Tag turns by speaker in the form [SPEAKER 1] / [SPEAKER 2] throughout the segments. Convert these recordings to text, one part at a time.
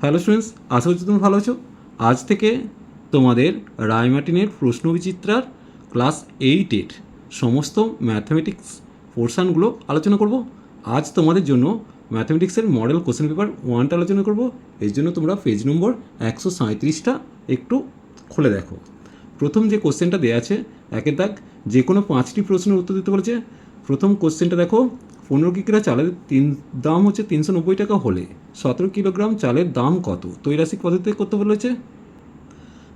[SPEAKER 1] Hello students আশা করছি তুমি ভালো আছো। আজ থেকে তোমাদের রায়মার্টিনের প্রশ্নবিচিত্রার ক্লাস এইটের সমস্ত ম্যাথমেটিক্স পোর্শানগুলো আলোচনা করব। আজ তোমাদের জন্য ম্যাথমেটিক্সের মডেল কোশ্চেন পেপার ওয়ানটা আলোচনা করব। এর জন্য তোমরা পেজ নম্বর একশো সাঁত্রিশটা একটু খুলে দেখো। প্রথম যে কোশ্চেনটা দেওয়া আছে, একের দাগ যে কোনো পাঁচটি প্রশ্নের উত্তর দিতে বলেছে। প্রথম কোশ্চেনটা দেখো পনেরো কিগ্রা চালের তিন, দাম হচ্ছে তিনশো নব্বই টাকা হলে। সতেরো কিলোগ্রাম চালের দাম কত? তৈরাসিক পদ্ধতিতে করতে বলেছে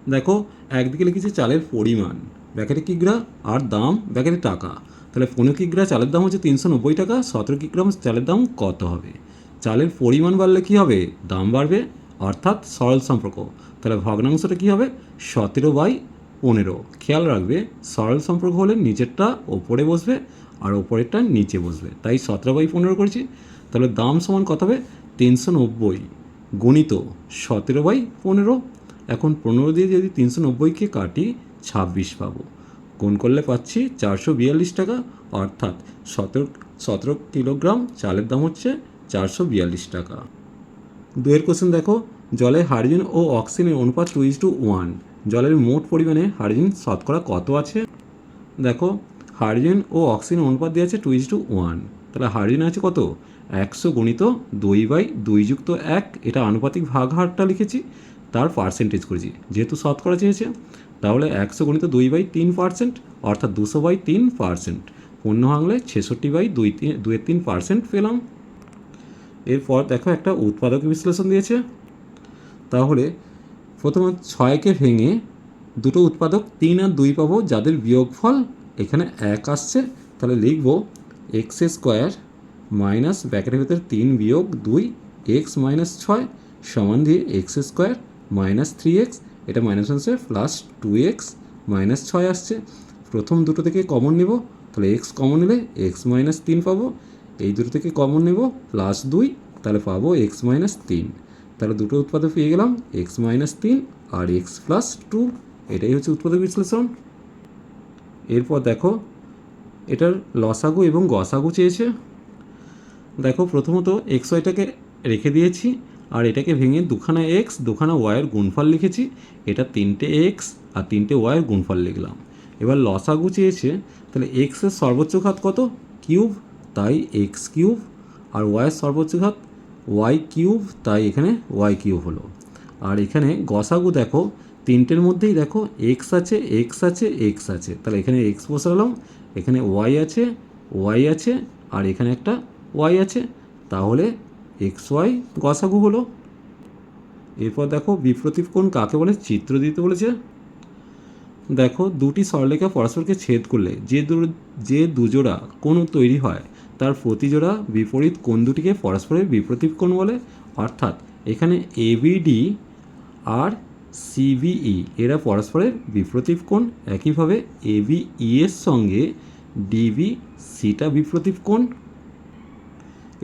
[SPEAKER 1] দেখো, একদিকে লিখেছে চালের পরিমাণ। ব্যাকেটে কিগ্রা আর দাম, ব্যাকেটে টাকা। তাহলে পনেরো কিগ্রা চালের দাম হচ্ছে তিনশো নব্বই টাকা, সতেরো কিগ্রাম চালের দাম কত হবে? চালের পরিমাণ বাড়লে কী হবে? দাম বাড়বে, অর্থাৎ সরল সম্পর্ক। তাহলে ভগ্নাংশটা কী হবে? সতেরো বাই পনেরো। খেয়াল রাখবে, সরল সম্পর্ক হলে নিচেরটা ওপরে বসবে আর ওপরেরটা নিচে বসবে। তাই সতেরো বাই পনেরো করেছি। তাহলে দাম সমান কত হবে? তিনশো নব্বই। গণিত সতেরো বাই পনেরো। এখন পনেরো দিয়ে যদি তিনশো নব্বইকে কাটি, ছাব্বিশ পাবো। কোন করলে পাচ্ছি চারশো বিয়াল্লিশ টাকা। অর্থাৎ সতেরো সতেরো কিলোগ্রাম চালের দাম হচ্ছে চারশো বিয়াল্লিশ টাকা। দুয়ের কোশ্চেন দেখো। জলে হাইড্রোজেন ও অক্সিজেনের অনুপাত টু ইজ টু ওয়ান জলের মোট পরিমাণে হাইড্রোজেন শতকরা কত আছে? দেখো, হাইড্রোজেন ও অক্সিজেন অনুপাত দেওয়া আছে টু ইজ টু ওয়ান তাহলে হাইড্রোজেন আছে কত? একশো গণিত দুই বাই দুই যুক্ত এক, এটা আনুপাতিক ভাগ হারটা লিখেছি, তার পার্সেন্টেজ করেছি। যেহেতু শতকরা চেয়েছে, তাহলে একশো গণিত দুই বাই তিন পার্সেন্ট অর্থাৎ দুশো বাই তিন পার্সেন্ট পূর্ণ ভাঙলে ছেষট্টি বাই দুই তিন দুয়ের তিন পার্সেন্ট পেলাম। এরপর দেখো একটা উৎপাদক বিশ্লেষণ দিয়েছে। তাহলে প্রথমে ছয়কে ভেঙে দুটো উৎপাদক তিন আর দুই পাবো, যাদের বিয়োগফল এখানে এক আসছে। তাহলে লিখব এক্স স্কোয়ার মাইনাস ব্যাকেটের ভেতরে তিন বিয়োগ দুই, এক্স মাইনাস ছয় সমান দিয়ে x square minus three x, এটা মাইনাস আসছে প্লাস টু এক্স মাইনাস ছয় আসছে। প্রথম দুটো থেকে কমন নেব, তাহলে এক্স কমন নিলে এক্স মাইনাস তিন পাবো। এই দুটো থেকে কমন নেব প্লাস দুই, তাহলে পাবো এক্স মাইনাস তিন। তাহলে দুটো উৎপাদক পেয়ে গেলাম এক্স মাইনাস তিন আর এক্স প্লাস টু এটাই হচ্ছে উৎপাদক বিশ্লেষণ। এরপর দেখো, এটার লসাগু এবং গসাগু চেয়েছে। দেখো, প্রথমত এক্স ওয়াইটাকে রেখে দিয়েছি আর এটাকে ভেঙে দুখানা এক্স দুখানা ওয়াইয়ের গুণফল লিখেছি। এটা তিনটে এক্স আর তিনটে ওয়াইয়ের গুণফল লিখলাম। এবার লসাগু চেয়েছে, তাহলে এক্সের সর্বোচ্চ ঘাত কত? কিউব, তাই এক্স কিউব আর ওয়াইয়ের সর্বোচ্চ ঘাত ওয়াই কিউব তাই এখানে ওয়াই কিউব হলো। আর এখানে গসাগু দেখো, তিনটের মধ্যেই দেখো এক্স আছে এক্স আছে এক্স আছে। তাহলে এখানে এক্স বসালাম, এখানে ওয়াই আছে ওয়াই আছে, আর এখানে একটা ওয়াই আছে। তাহলে এক্স ওয়াই গসাগু হলো। এরপর দেখো বিপ্রতীপ কোণ কাকে বলে? চিত্র দিতে বলেছে। দেখো, দুটি সরলরেখা পরস্পরকে ছেদ করলে যে দু যে দুজোড়া কোণ তৈরি হয় তার প্রতিজোড়া বিপরীত কোণ দুটিকে পরস্পরের বিপ্রতীপ কোণ বলে। অর্থাৎ এখানে এবিডি আর সিবিই এরা পরস্পরের বিপ্রতীপ কোণ। একইভাবে এবিই এর সঙ্গে ডিবি সিটা বিপ্রতীপ কোণ।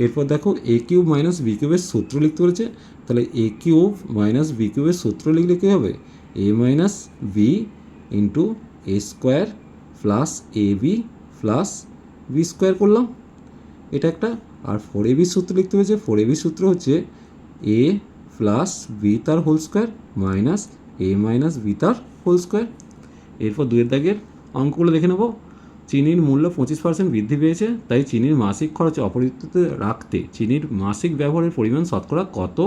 [SPEAKER 1] এরপর দেখো এ কিউব মাইনাস বি কিউবের সূত্র লিখতে বলেছে। তাহলে এ কিউব মাইনাস বি কিউবের সূত্র লিখলে কী হবে? A minus b into a square plus a b plus b square করলাম। এটা একটা, আর ফোর এ বি সূত্র লিখতে হয়েছে ফোর এ বি সূত্র হচ্ছে এ প্লাস বি তার whole square minus a minus b তার হোল স্কোয়ার এরপর দুয়ের দাগের অঙ্কগুলো দেখে নেব। চিনির মূল্য পঁচিশ পার্সেন্ট বৃদ্ধি পেয়েছে, তাই চিনির মাসিক খরচ অপরিবর্তিত রাখতে চিনির মাসিক ব্যবহারের পরিমাণ শতকরা কত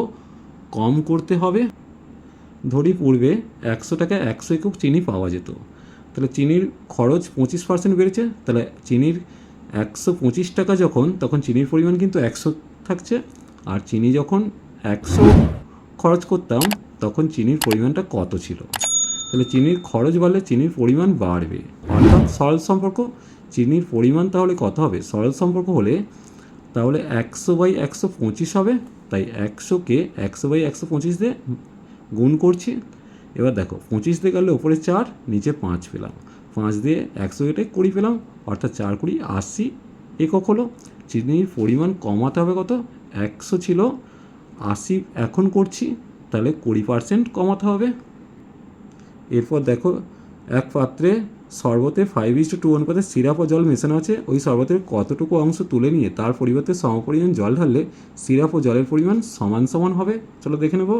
[SPEAKER 1] কম করতে হবে? ধরি পূর্বে একশো টাকায় একশো একক চিনি পাওয়া যেত। তাহলে চিনির খরচ পঁচিশ পার্সেন্ট বেড়েছে, তাহলে চিনির একশো পঁচিশ টাকা যখন, তখন চিনির পরিমাণ কিন্তু একশো থাকছে। আর চিনি যখন একশো খরচ করতাম, তখন চিনির পরিমাণটা কত ছিল? তাহলে চিনির খরচ বাড়লে চিনির পরিমাণ বাড়বে। অর্থাৎ সরল সম্পর্ক, চিনির পরিমাণ তাহলে কত হবে? সরল সম্পর্ক হলে তাহলে একশো বাই একশো পঁচিশ হবে। তাই একশোকে একশো বাই একশো পঁচিশ দিয়ে গুণ করছি। এবার দেখো, পঁচিশ দিয়ে গেলে ওপরে চার, নিচে পাঁচ পেলাম। পাঁচ দিয়ে একশো কেটে কুড়ি পেলাম, অর্থাৎ চার কুড়ি আশি একক হলো। চিনির পরিমাণ কমাতে হবে কত? একশো ছিল। আশি এখন করছি, তাহলে কুড়ি পার্সেন্ট কমাতে হবে। এরপর দেখো, এক পাত্রে শরবতে ফাইভ ইস টু টু অনুপাতে সিরাপ ও জল মেশানো আছে। ওই শরবতের কতটুকু অংশ তুলে নিয়ে তার পরিবর্তে সমপরিমাণ জল ঢাললে সিরাপ ও জলের পরিমাণ সমান সমান হবে। চলো দেখে নেব।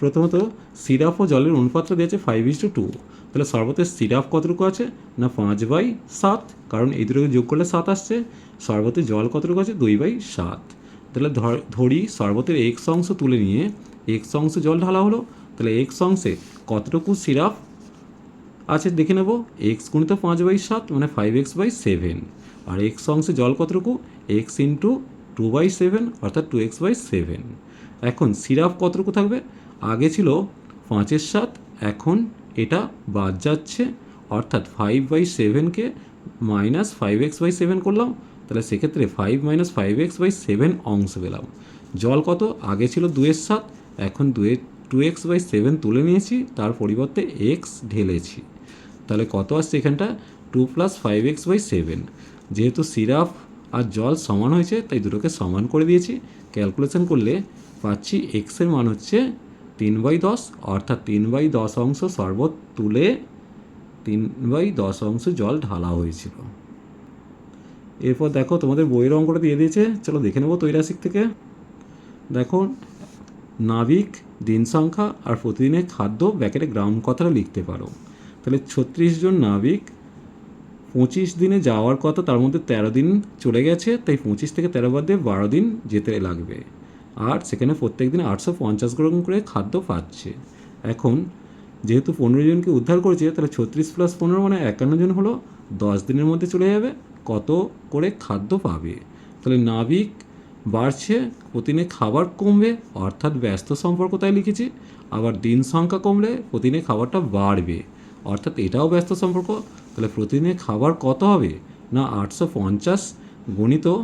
[SPEAKER 1] প্রথমত, সিরাপ ও জলের অনুপাতটা দিয়েছে ফাইভ ইস টু টু তাহলে শরবতের সিরাপ কতটুকু আছে? না পাঁচ বাই সাত? কারণ এই দুটোকে যোগ করলে সাত আসছে। শরবতের জল কতটুকু আছে? দুই বাই সাত। তাহলে ধর- শরবতের এক্স অংশ তুলে নিয়ে এক্স অংশ জল ঢালা হলো, তাহলে এক্স অংশে কতটুকু সিরাপ আছে দেখে নেব? এক্স গুণিত পাঁচ বাই সাত মানে ফাইভ এক্স বাই সেভেন আর এক্স অংশে জল কতটুকু? X into two by seven অর্থাৎ টু এক্স বাই সেভেন এখন সিরাপ কতটুকু থাকবে? আগে ছিল পাঁচের সাত, এখন এটা বাদ যাচ্ছে, অর্থাৎ five by সেভেনকে minus five x by seven করলাম, তাহলে সেক্ষেত্রে five minus five x by seven অংশ পেলাম। জল কত? আগে ছিল দুয়ের সাত, এখন দুয়ে টু এক্স বাই সেভেন তুলে নিয়েছি, তার পরিবর্তে এক্স ঢেলেছি। তাহলে কত আসছে এখানটা? Two plus five x by seven যেহেতু সিরাপ আর জল সমান হয়েছে, তাই দুটোকে সমান করে দিয়েছি। ক্যালকুলেশন করলে পাচ্ছি এক্সের মান হচ্ছে তিন বাই দশ, অর্থাৎ তিন বাই দশ অংশ শরবত তুলে তিন বাই দশ অংশ জল ঢালা হয়েছিল। এরপর দেখো তোমাদের বইয়ের অঙ্কটা দিয়ে দিয়েছে, চলো দেখে নেব তৈরাসিক থেকে। দেখো, নাবিক, দিন সংখ্যা আর প্রতিদিনের খাদ্য ব্যাকেটে গ্রাম কথাটা লিখতে পারো। তাহলে ছত্রিশ জন নাবিক, পঁচিশ দিনে যাওয়ার কথা তার মধ্যে তেরো দিন চলে গেছে, তাই পঁচিশ থেকে তেরো বাদ দিয়ে বারো দিন যেতে লাগবে। আর সেখানে প্রত্যেক দিন আটশো পঞ্চাশ গ্রাম করে খাদ্য পাচ্ছে। এখন যেহেতু পনেরো জনকে উদ্ধার করেছে, তাহলে ছত্রিশ প্লাস পনেরো মানে একান্ন জন হলো দশ দিনের মধ্যে চলে যাবে। কত করে খাদ্য পাবে? তাহলে নাবিক বাড়ছে, প্রতিদিনে খাবার কমবে, অর্থাৎ ব্যস্ত সম্পর্ক তাই লিখেছি, আবার দিন সংখ্যা কমলে প্রতিদিনে খাবারটা বাড়বে। অর্থাৎ এটাও ব্যস্ত সম্পর্ক, তাহলে প্রতিদিনে খাবার কত হবে? না, আটশো পঞ্চাশ গণিত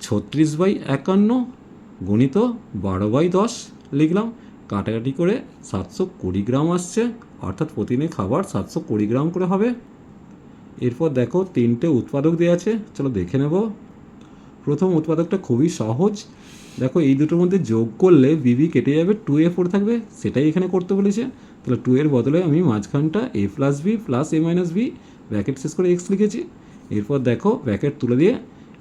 [SPEAKER 1] ছত্রিশ বাই একান্ন গণিত বারো বাই দশ লিখলাম। কাটাকাটি করে সাতশো কুড়ি গ্রাম আসছে। অর্থাৎ প্রতিদিনে খাবার সাতশো কুড়ি গ্রাম করে হবে। এরপর দেখো তিনটে উৎপাদক দেওয়া আছে। চলো দেখে নেব। প্রথম উৎপাদকটা খুবই সহজ। দেখো এই দুটোর মধ্যে যোগ করলে বিবি কেটে যাবে টু এ ফোর থাকবে। সেটাই এখানে করতে বলেছে। তাহলে টু এর বদলে আমি মাঝখানটা a plus b plus a minus b bracket শেষ করে এক্স লিখেছি। এরপর দেখো ব্র্যাকেট তুলে দিয়ে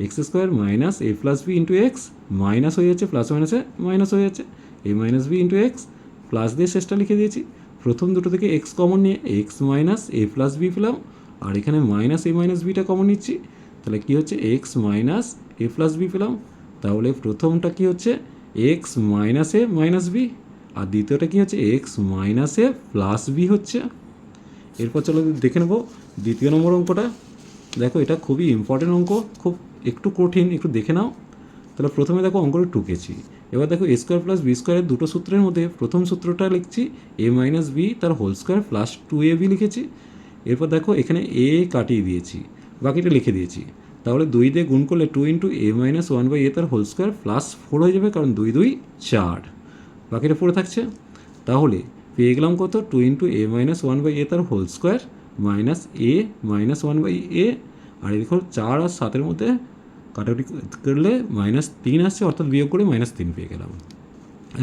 [SPEAKER 1] x square minus a plus b into x minus হয়ে যাচ্ছে, প্লাস মাইনাসে মাইনাস হয়ে যাচ্ছে। A minus b into x plus দিয়ে শেষটা লিখে দিয়েছি। প্রথম দুটো থেকে এক্স কমন নিয়ে x minus a plus b পেলাম। আর এখানে মাইনাস এ মাইনাস বিটা কমন নিচ্ছি। তাহলে কী হচ্ছে? X minus a plus b পেলাম। তাহলে প্রথমটা কি হচ্ছে? X minus a minus b. আর দ্বিতীয়টা কি হচ্ছে? X minus a plus b হচ্ছে। এরপর চলো দেখে নেব দ্বিতীয় নম্বর অঙ্কটা। দেখো, এটা খুবই ইম্পর্টেন্ট অঙ্ক, খুব একটু কঠিন, একটু দেখে নাও। তাহলে প্রথমে দেখো অঙ্কটা টুকেছি এবার দেখো এ স্কোয়ার প্লাস বি স্কোয়ারের দুটো সূত্রের মধ্যে প্রথম সূত্রটা লিখছি এ মাইনাস বি তার whole square plus two a b লিখেছি। এরপর দেখো এখানে এ কাটিয়ে দিয়েছি, বাকিটা লিখে দিয়েছি। তাহলে দুই দিয়ে গুণ করলে two into a minus one by a তার হোল স্কোয়ার প্লাস ফোর হয়ে যাবে, কারণ দুই দুই চার। বাকিটা পড়ে থাকছে। তাহলে পেয়ে গেলাম কত? Two into a minus one by a তার whole square minus a minus one by a আর এই দেখো চার আর সাতের মধ্যে কাটাকুটি করলে মাইনাস তিন আসছে, অর্থাৎ বিয়োগ করে মাইনাস তিন পেয়ে গেলাম।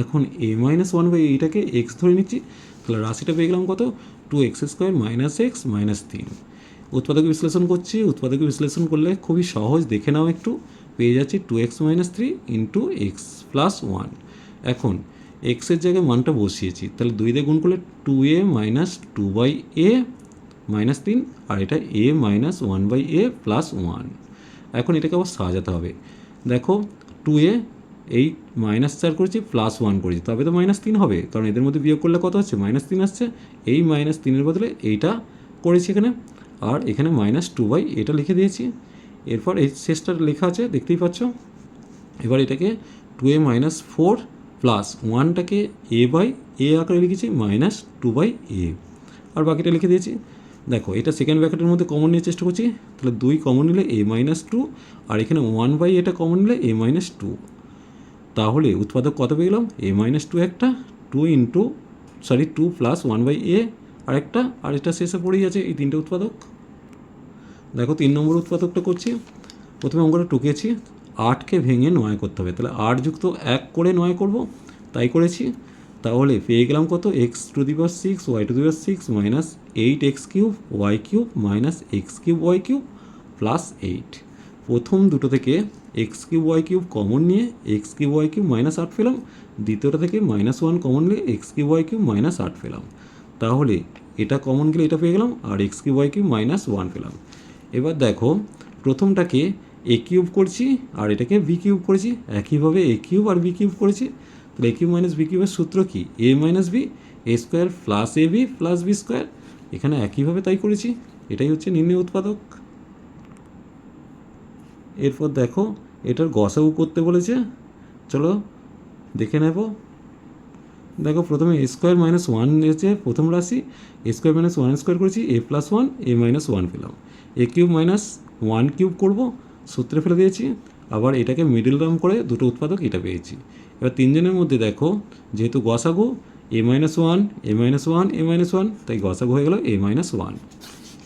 [SPEAKER 1] এখন এ মাইনাস ওয়ান বাই এইটাকে এক্স ধরে নিচ্ছি, তাহলে রাশিটা পেয়ে গেলাম কত? Two x square minus x minus তিন। উৎপাদক বিশ্লেষণ করছি, উৎপাদক বিশ্লেষণ করলে খুবই সহজ, দেখে নাও একটু। পেয়ে যাচ্ছি two x minus three into x plus one এখন এক্সের জায়গায় মানটা বসিয়েছি, তাহলে দুই দিয়ে গুণ করলে two a minus two by a minus তিন, আর এটা a minus one by a plus one এখন এটাকে আবার সাজাতে হবে। দেখো টু এ এই মাইনাস চার করেছি প্লাস ওয়ান করেছি। তবে তো মাইনাস তিন হবে, কারণ এদের মধ্যে বিয়োগ করলে কত হচ্ছে? মাইনাস তিন আসছে। এই মাইনাস তিনের বদলে এইটা করেছি এখানে, আর এখানে মাইনাস টু বাই এটা লিখে দিয়েছি। এরপর এই শেষটা লেখা আছে, দেখতেই পাচ্ছ? এবার এটাকে two a minus four plus ওয়ানটাকে a by a আকারে লিখেছি, মাইনাস টু বাই এ আর বাকিটা লিখে দিয়েছি। দেখো, এটা সেকেন্ড ব্র্যাকেটের মধ্যে কমন নিয়ে চেষ্টা করছি। তাহলে দুই কমন নিলে এ মাইনাস টু আর এখানে ওয়ান বাই এটা কমন নিলে এ মাইনাস টু তাহলে উৎপাদক কত পেয়ে গেলাম? এ মাইনাস টু একটা two into sorry two plus one by a আর একটা, আর এটা শেষে পড়েই আছে এই তিনটে উৎপাদক। দেখো, তিন নম্বর উৎপাদকটা করছি। প্রথমে অঙ্কটা টুকেছি আটকে ভেঙে নয় করতে হবে। তাহলে আট যুক্ত এক করে নয় করব। তাই করেছি। তাহলে পেয়ে গেলাম কত? X to the power six y to the power six minus eight x cube y cube minus x cube y cube plus eight প্রথম দুটো থেকে x cube y cube common নিয়ে x cube y cube minus আট পেলাম। দ্বিতীয়টা থেকে minus one common নিয়ে x cube y cube minus আট পেলাম। তাহলে এটা কমন গেলে এটা পেয়ে গেলাম, আর x cube y cube minus one পেলাম। এবার দেখো, প্রথমটাকে এ কিউব করছি, আর এটাকে বি কিউব করেছি। একইভাবে এ কিউব আর বি কিউব করেছি। তাহলে এ কিউব মাইনাস বি কিউবের সূত্র কি? A minus b a square plus a b plus b square এখানে একইভাবে তাই করেছি। এটাই হচ্ছে নির্ণয় উৎপাদক। এরপর দেখো, এটার গসাগু করতে বলেছে। চলো দেখে নেব। দেখো, প্রথমে এ স্কোয়ার মাইনাস ওয়ান এসেছে প্রথম রাশি। A square minus one square করেছি a plus one a minus one পেলাম। A cube minus one cube করব, সূত্রে ফেলে দিয়েছি। আবার এটাকে মিডল টার্ম করে দুটো উৎপাদক এটা পেয়েছি। এবার তিনজনের মধ্যে দেখো, যেহেতু গসাগু a minus one a minus one a minus one তাই গসাগু হয়ে গেল এ মাইনাস ওয়ান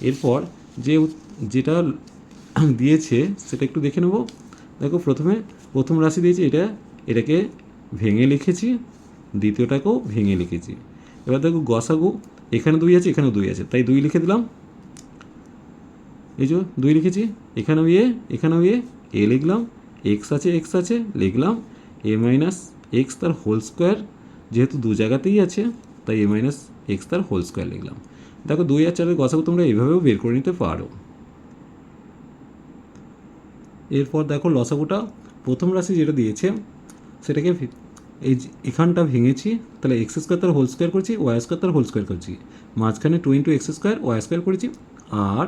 [SPEAKER 1] এরপর যে যেটা দিয়েছে সেটা একটু দেখে নেব। দেখো প্রথমে প্রথম রাশি দিয়েছি এটা, এটাকে ভেঙে লিখেছি, দ্বিতীয়টাকেও ভেঙে লিখেছি। এবার দেখো গসাগু, এখানে দুই আছে, এখানেও দুই আছে, তাই দুই লিখে দিলাম। এই যে দুই লিখেছি, এখানেও ইয়ে এখানেও এ এ লিখলাম এক্স আছে এক্স আছে, লিখলাম এ মাইনাস এক্স তার হোল স্কোয়ার যেহেতু দু জায়গাতেই আছে, তাই এ মাইনাস এক্স তার হোল স্কোয়ার লিখলাম। দেখো দুই আর চারের গসাগু তোমরা এইভাবেও বের করে নিতে পারো। এরপর দেখো লসাগুটা প্রথম রাশি যেটা দিয়েছে, সেটাকে এই এখানটা ভেঙেছি, তাহলে এক্স স্কোয়ার তার হোল স্কোয়ার করেছি ওয়াই স্কোয়ার তার হোল স্কোয়ার করেছি। মাঝখানে two into x square y square করেছি, আর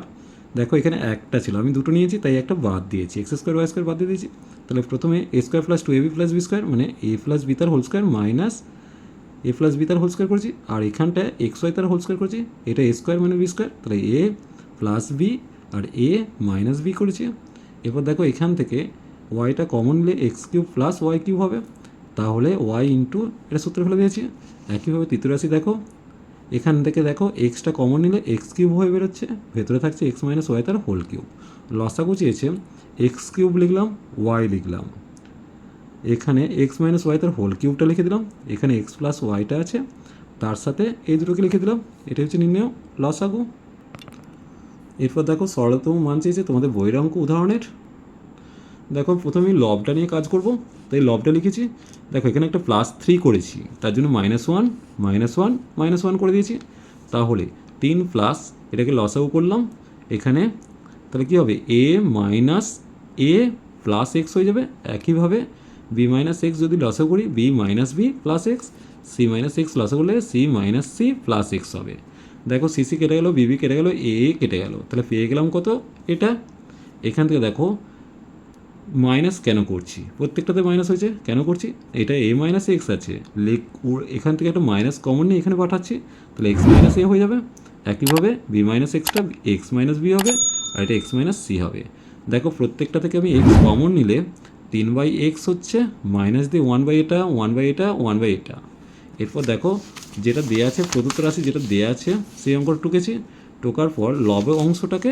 [SPEAKER 1] দেখো, এখানে একটা ছিল। আমি দুটো নিয়েছি, তাই একটা বাদ দিয়েছি। এক্স স্কোয়ার, ওয়াই স্কোয়ার বাদ দিয়ে দিয়েছি। তাহলে প্রথমে a square plus two a b plus b square মানে এ প্লাস বি তার whole square minus a plus b তার হোল স্কোয়ার করেছি। আর এখানটা এক্স ওয়াই তার হোল স্কোয়ার করেছি। এটা এ স্কোয়ার মানে বি স্কোয়ার, তাহলে এ প্লাস বি আর এ মাইনাস বি করেছি। এরপর দেখো, এখান থেকে ওয়াইটা কমন নিলে x cube plus y cube হবে। তাহলে ওয়াই ইন্টু, এটা সূত্র ফেলে দিয়েছি। একইভাবে তৃতীয় রাশি দেখো এখান থেকে দেখো এক্সটা কমন নিলে এক্স কিউব হয়ে বেরোচ্ছে, ভেতরে থাকছে এক্স মাইনাস ওয়াই তার হোল কিউব লসাগু চেয়েছে এক্স কিউব লিখলাম ওয়াই লিখলাম। এখানে এক্স মাইনাস ওয়াই তার হোল কিউবটা লিখে দিলাম, এখানে এক্স প্লাস ওয়াইটা আছে, তার সাথে এই দুটোকে লিখে দিলাম এটা হচ্ছে নির্ণয় লসাগু। এরপর দেখো সরলতম মান চেয়েছে তোমাদের বইয়ের অঙ্ক উদাহরণের। দেখো প্রথমে লবটা নিয়ে কাজ করব। তাই লবটা লিখেছি। দেখো, এখানে একটা প্লাস থ্রি করেছি, তার জন্য minus one minus one minus one করে দিয়েছি। তাহলে তিন প্লাস এটাকে লসাগু করলাম। এখানে তাহলে কী হবে? A minus a plus x হয়ে যাবে। একইভাবে বি মাইনাস এক্স যদি লসাগু করি b minus b plus x c minus x লসাগু করলে c minus c plus x হবে। দেখো সিসি কেটে গেলো বিবি কেটে গেলো এ কেটে গেলো। তাহলে পেয়ে গেলাম কত? এটা। এখান থেকে দেখো মাইনাস কেন করছি? প্রত্যেকটাতে মাইনাস হয়েছে। কেন করছি? এটা এ মাইনাস এক্স আছে। ও- এখান থেকে একটা মাইনাস কমন নিয়ে এখানে পাঠাচ্ছি। তাহলে এক্স মাইনাস এ হয়ে যাবে। একইভাবে বি মাইনাস এক্সটা এক্স মাইনাস বি হবে আর এটা এক্স মাইনাস সি হবে। দেখো প্রত্যেকটা থেকে আমি এক্স কমন নিলে তিন বাই এক্স হচ্ছে মাইনাস দিয়ে ওয়ান বাই এটা ওয়ান বাই এটা ওয়ান বাই এটা। এরপর দেখো, যেটা দেয়া আছে, প্রদত্ত রাশি যেটা দেয়া আছে, সেই অঙ্কটা টুকেছি। টোকার পর লব অংশটাকে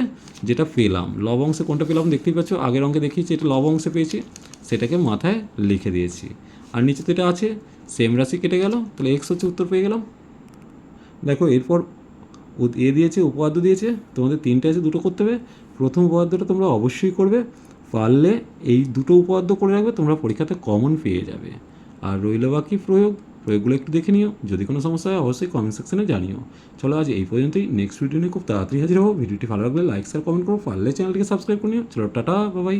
[SPEAKER 1] যেটা পেলাম, লব অংশে কোনটা পেলাম দেখতেই পাচ্ছ, আগের অঙ্কে দেখিয়েছি এটা লব অংশে পেয়েছি, সেটাকে মাথায় লিখে দিয়েছি। আর নিচে তো এটা আছে সেম রাশি কেটে গেল, তাহলে এক্স হচ্ছে উত্তর পেয়ে গেলাম। দেখো, এরপর এ দিয়েছে, উপপাদ্য দিয়েছে, তোমাদের তিনটে আছে, দুটো করতে হবে। প্রথম উপপাদ্যটা তোমরা অবশ্যই করবে, পারলে এই দুটো উপপাদ্য করে রাখবে, তোমরা পরীক্ষাতে কমন পেয়ে যাবে। আর রইল বাকি প্রয়োগ প্রয়োগগুলো একটু দেখে নিও। যদি কোনো সমস্যা হয়, অবশ্যই কমেন্ট সেকশনে জানিও। চলো আজ এই পর্যন্তই। নেক্সট ভিডিও নিয়ে খুব তাড়াতাড়ি হাজির হব। ভিডিওটি ভালো লাগলে লাইক শেয়ার কমেন্ট করো। পারলে চ্যানেলটিকে সাবস্ক্রাইব করে নিও। চলো, টাটা বাবাই